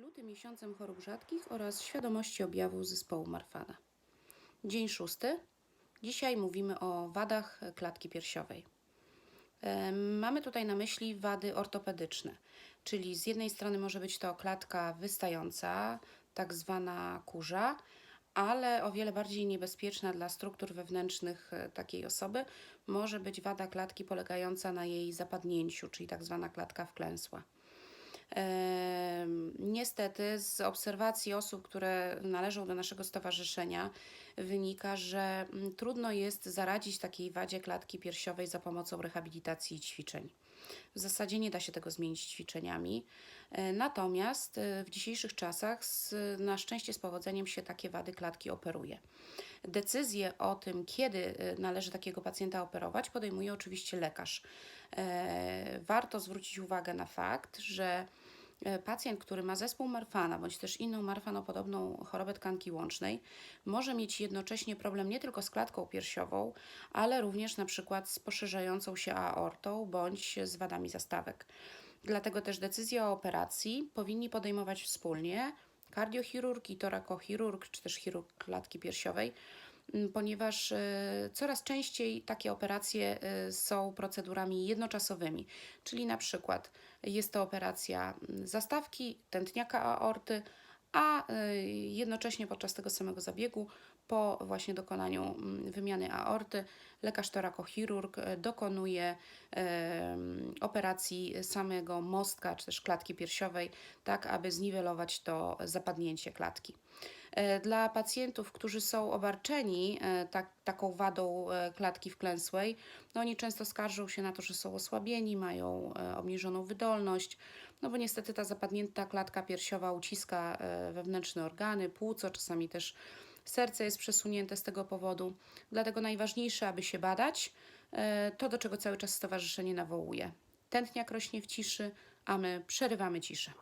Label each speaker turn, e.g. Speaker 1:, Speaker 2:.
Speaker 1: Luty miesiącem chorób rzadkich oraz świadomości objawów zespołu Marfana. Dzień szósty. Dzisiaj mówimy o wadach klatki piersiowej. Mamy tutaj na myśli wady ortopedyczne, czyli z jednej strony może być to klatka wystająca, tak zwana kurza, ale o wiele bardziej niebezpieczna dla struktur wewnętrznych e, takiej osoby może być wada klatki polegająca na jej zapadnięciu, czyli tak zwana klatka wklęsła. Niestety, z obserwacji osób, które należą do naszego stowarzyszenia, wynika, że mm, trudno jest zaradzić takiej wadzie klatki piersiowej za pomocą rehabilitacji i ćwiczeń. W zasadzie nie da się tego zmienić ćwiczeniami. E, Natomiast e, w dzisiejszych czasach z, na szczęście z powodzeniem się takie wady klatki operuje. Decyzję o tym, kiedy e, należy takiego pacjenta operować, podejmuje oczywiście lekarz. Warto zwrócić uwagę na fakt, że pacjent, który ma zespół Marfana bądź też inną marfanopodobną chorobę tkanki łącznej, może mieć jednocześnie problem nie tylko z klatką piersiową, ale również na przykład z poszerzającą się aortą bądź z wadami zastawek. Dlatego też decyzję o operacji powinni podejmować wspólnie kardiochirurg i torakochirurg, czy też chirurg klatki piersiowej, ponieważ e, coraz częściej takie operacje e, są procedurami jednoczasowymi, czyli na przykład jest to operacja zastawki, tętniaka aorty, a e, jednocześnie podczas tego samego zabiegu, po właśnie dokonaniu wymiany aorty, lekarz torakochirurg dokonuje operacji samego mostka, czy też klatki piersiowej, tak aby zniwelować to zapadnięcie klatki. E, Dla pacjentów, którzy są obarczeni e, tak, taką wadą e, klatki wklęsłej, no oni często skarżą się na to, że są osłabieni, mają obniżoną wydolność, no bo niestety ta zapadnięta klatka piersiowa uciska wewnętrzne organy, płuco, czasami też serce jest przesunięte z tego powodu. Dlatego najważniejsze, aby się badać, to do czego cały czas stowarzyszenie nawołuje. Tętniak rośnie w ciszy, a my przerywamy ciszę.